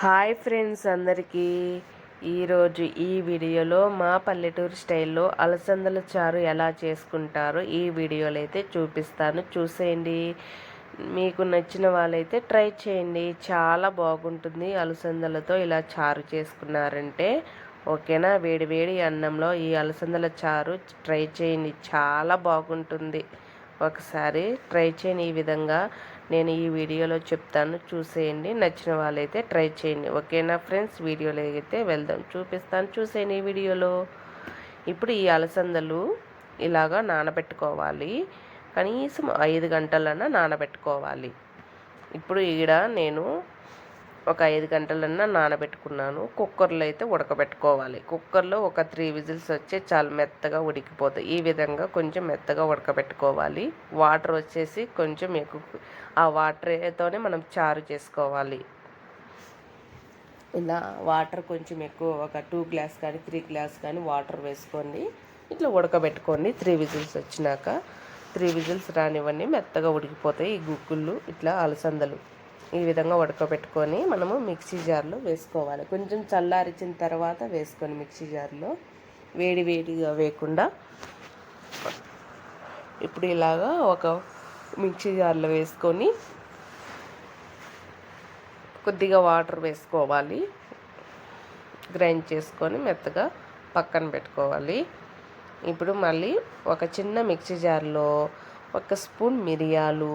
Hi friends అందరికీ. ఈరోజు ఈ వీడియోలో మా పల్లెటూరు స్టైల్లో అలసందల చారు ఎలా చేసుకుంటారో ఈ వీడియోలో అయితే చూపిస్తాను. చూసేయండి. మీకు నచ్చిన వాళ్ళైతే ట్రై చేయండి. చాలా బాగుంటుంది అలసందలతో ఇలా చారు చేసుకున్నారంటే. ఓకేనా? వేడి వేడి అన్నంలో ఈ అలసందల చారు ట్రై చేయండి. చాలా బాగుంటుంది. ఒకసారి ట్రై చేయని ఈ విధంగా. నేను ఈ వీడియోలో చెప్తాను చూసేయండి. నచ్చిన వాళ్ళైతే ట్రై చేయండి. ఓకేనా ఫ్రెండ్స్? వీడియోలో అయితే వెళ్దాం. చూపిస్తాను. చూసేయండి ఈ వీడియోలో. ఇప్పుడు ఈ అలసందలు ఇలాగా నానబెట్టుకోవాలి. కనీసం ఐదు గంటలన్నా నానబెట్టుకోవాలి. ఇప్పుడు ఈడ నేను ఒక ఐదు గంటలన్నా నానబెట్టుకున్నాను. కుక్కర్లో అయితే ఉడకబెట్టుకోవాలి. కుక్కర్లో ఒక త్రీ విజిల్స్ వచ్చి చాలా మెత్తగా ఉడికిపోతాయి. ఈ విధంగా కొంచెం మెత్తగా ఉడకబెట్టుకోవాలి. వాటర్ వచ్చేసి కొంచెం ఎక్కువ ఆ వాటర్తోనే మనం చారు చేసుకోవాలి. ఇలా వాటర్ కొంచెం ఎక్కువ ఒక టూ గ్లాస్ కానీ త్రీ గ్లాస్ కానీ వాటర్ వేసుకోండి. ఇట్లా ఉడకబెట్టుకోండి త్రీ విజిల్స్ వచ్చినాక. త్రీ విజిల్స్ రానివ్వండి మెత్తగా ఉడికిపోతాయి ఈ గుగ్గుళ్ళు ఇట్లా అలసందలు. ఈ విధంగా ఉడకబెట్టుకొని మనము మిక్సీ జార్లో వేసుకోవాలి. కొంచెం చల్లారిచిన తర్వాత వేసుకొని మిక్సీ జార్లో వేడి వేడిగా వేయకుండా ఇప్పుడు ఇలాగా ఒక మిక్సీ జార్లో వేసుకొని కొద్దిగా వాటర్ వేసుకోవాలి. గ్రైండ్ చేసుకొని మెత్తగా పక్కన పెట్టుకోవాలి. ఇప్పుడు మళ్ళీ ఒక చిన్న మిక్సీ జార్లో ఒక స్పూన్ మిరియాలు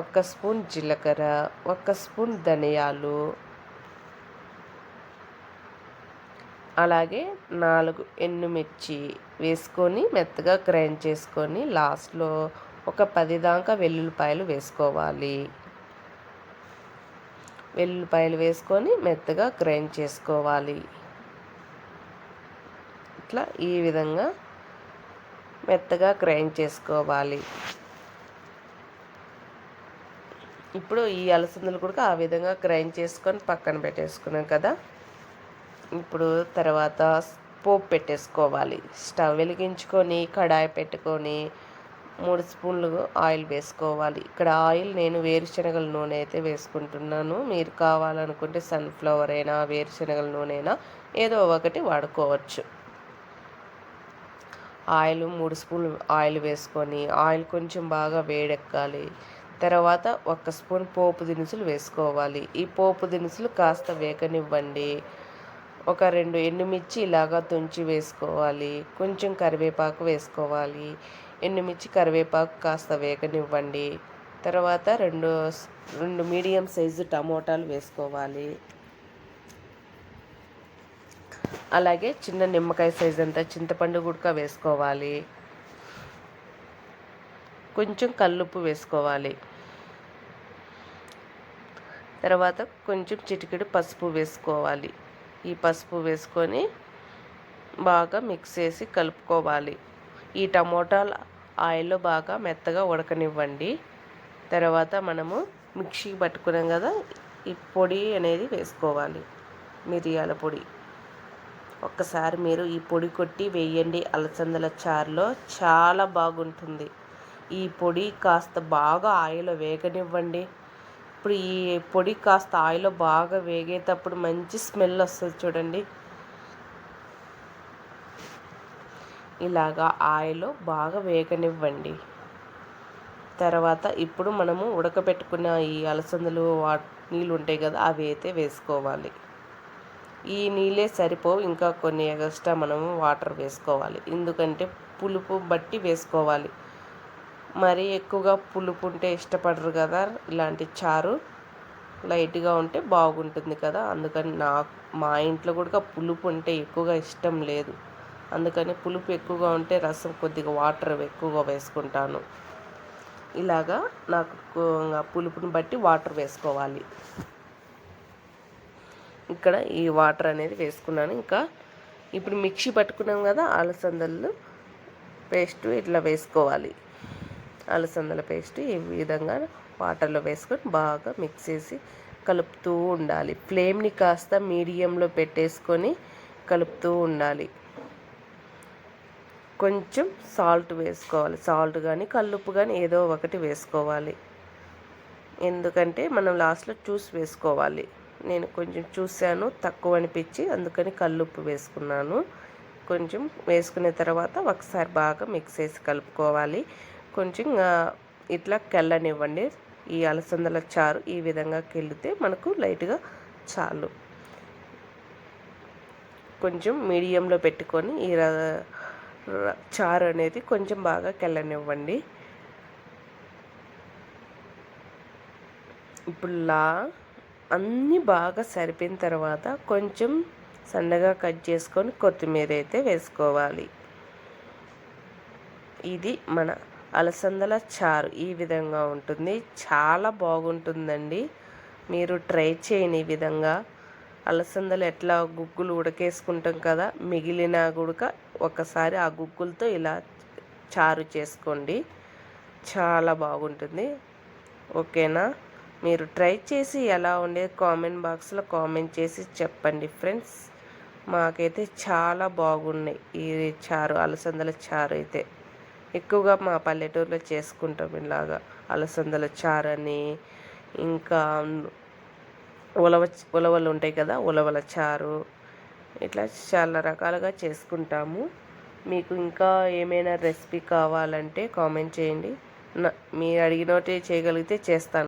ఒక స్పూన్ జీలకర్ర ఒక స్పూన్ ధనియాలు. అలాగే నాలుగు ఎండుమిర్చి వేసుకొని మెత్తగా గ్రైండ్ చేసుకొని లాస్ట్లో ఒక పది దాకా వెల్లుల్లిపాయలు వేసుకోవాలి. వెల్లుల్లిపాయలు వేసుకొని మెత్తగా గ్రైండ్ చేసుకోవాలి. ఇట్లా ఈ విధంగా మెత్తగా గ్రైండ్ చేసుకోవాలి. ఇప్పుడు ఈ అలసందలు కూడా ఆ విధంగా గ్రైండ్ చేసుకొని పక్కన పెట్టేసుకున్నాం కదా. ఇప్పుడు తర్వాత పోపు పెట్టేసుకోవాలి. స్టవ్ వెలిగించుకొని కడాయి పెట్టుకొని మూడు స్పూన్లు ఆయిల్ వేసుకోవాలి. ఇక్కడ ఆయిల్ నేను వేరుశనగల నూనె అయితే వేసుకుంటున్నాను. మీరు కావాలనుకుంటే సన్ఫ్లవర్ అయినా వేరుశనగల నూనె అయినా ఏదో ఒకటి వాడుకోవచ్చు. ఆయిల్ మూడు స్పూన్లు ఆయిల్ వేసుకొని ఆయిల్ కొంచెం బాగా వేడెక్కాలి. తర్వాత ఒక స్పూన్ పోపు దినుసులు వేసుకోవాలి. ఈ పోపు దినుసులు కాస్త వేగనివ్వండి. ఒక రెండు ఎండుమిర్చి ఇలాగా తుంచి వేసుకోవాలి. కొంచెం కరివేపాకు వేసుకోవాలి. ఎండుమిర్చి కరివేపాకు కాస్త వేగనివ్వండి. తర్వాత రెండు రెండు మీడియం సైజు టమోటాలు వేసుకోవాలి. అలాగే చిన్న నిమ్మకాయ సైజ్ అంతా చింతపండు గుడక వేసుకోవాలి. కొంచెం కల్లుప్పు వేసుకోవాలి. తర్వాత కొంచెం చిటికెడు పసుపు వేసుకోవాలి. ఈ పసుపు వేసుకొని బాగా మిక్స్ చేసి కలుపుకోవాలి. ఈ టమోటాలు ఆయిల్లో బాగా మెత్తగా ఉడకనివ్వండి. తర్వాత మనము మిక్సీ పట్టుకున్నాం కదా ఈ పొడి అనేది వేసుకోవాలి. మిరియాల పొడి. ఒక్కసారి మీరు ఈ పొడి కొట్టి వేయండి. అలసందల చారులో చాలా బాగుంటుంది. ఈ పొడి కాస్త బాగా ఆయిల్ వేగనివ్వండి. ఇప్పుడు ఈ పొడి కాస్త ఆయిల్ బాగా వేగేటప్పుడు మంచి స్మెల్ వస్తుంది చూడండి. ఇలాగా ఆయిల్ బాగా వేగనివ్వండి. తర్వాత ఇప్పుడు మనము ఉడకబెట్టుకున్న ఈ అలసందలు వా నీళ్ళు ఉంటాయి కదా అవి అయితే వేసుకోవాలి. ఈ నీళ్ళే సరిపోవు ఇంకా కొన్ని ఎక్స్ట్రా మనము వాటర్ వేసుకోవాలి. ఎందుకంటే పులుపు బట్టి వేసుకోవాలి. మరీ ఎక్కువగా పులుపు ఉంటే ఇష్టపడరు కదా ఇలాంటి చారు. లైట్గా ఉంటే బాగుంటుంది కదా. అందుకని నాకు మా ఇంట్లో కూడా పులుపు ఉంటే ఎక్కువగా ఇష్టం లేదు. అందుకని పులుపు ఎక్కువగా ఉంటే రసం కొద్దిగా వాటర్ ఎక్కువగా వేసుకుంటాను. ఇలాగా నాకు పులుపుని బట్టి వాటర్ వేసుకోవాలి. ఇక్కడ ఈ వాటర్ అనేది వేసుకున్నాను. ఇంకా ఇప్పుడు మిక్సీ పట్టుకున్నాం కదా అలసందలు పేస్ట్ ఇట్లా వేసుకోవాలి. అలసందల పేస్ట్ ఈ విధంగా వాటర్లో వేసుకొని బాగా మిక్స్ చేసి కలుపుతూ ఉండాలి. ఫ్లేమ్ని కాస్త మీడియంలో పెట్టేసుకొని కలుపుతూ ఉండాలి. కొంచెం సాల్ట్ వేసుకోవాలి. సాల్ట్ కానీ కల్లుప్పు కానీ ఏదో ఒకటి వేసుకోవాలి. ఎందుకంటే మనం లాస్ట్లో చూసి వేసుకోవాలి. నేను కొంచెం చూశాను తక్కువ అనిపించి అందుకని కల్లుప్పు వేసుకున్నాను. కొంచెం వేసుకున్న తర్వాత ఒకసారి బాగా మిక్స్ చేసి కలుపుకోవాలి. కొంచెం ఇట్లా కెళ్ళనివ్వండి. ఈ అలసందల చారు ఈ విధంగా కెళ్ళితే మనకు లైట్గా చాలు. కొంచెం మీడియంలో పెట్టుకొని ఈ ర- చారు అనేది కొంచెం బాగా కెళ్ళనివ్వండి. ఇప్పుడు లా అన్నీ బాగా సరిపోయిన తర్వాత కొంచెం సన్నగా కట్ చేసుకొని కొత్తిమీర అయితే వేసుకోవాలి. ఇది మన అలసందల చారు ఈ విధంగా ఉంటుంది. చాలా బాగుంటుందండి. మీరు ట్రై చేయని ఈ విధంగా అలసందలు ఎట్లా గుగ్గులు ఉడకేసుకుంటాం కదా మిగిలిన గుడక ఒకసారి ఆ గుగ్గులతో ఇలా చారు చేసుకోండి. చాలా బాగుంటుంది. ఓకేనా? మీరు ట్రై చేసి ఎలా ఉండే కామెంట్ బాక్స్లో కామెంట్ చేసి చెప్పండి ఫ్రెండ్స్. మాకైతే చాలా బాగున్నాయి ఈ చారు అలసందల చారు అయితే. ఎక్కువగా మా పల్లెటూరులో చేసుకుంటాం ఇలాగా. అలసందల చారని ఇంకా ఉలవ ఉలవలు ఉంటాయి కదా ఉలవల చారు ఇట్లా చాలా రకాలుగా చేసుకుంటాము. మీకు ఇంకా ఏమైనా రెసిపీ కావాలంటే కామెంట్ చేయండి. నా మీరు అడిగినట్టు చేయగలిగితే చేస్తాను.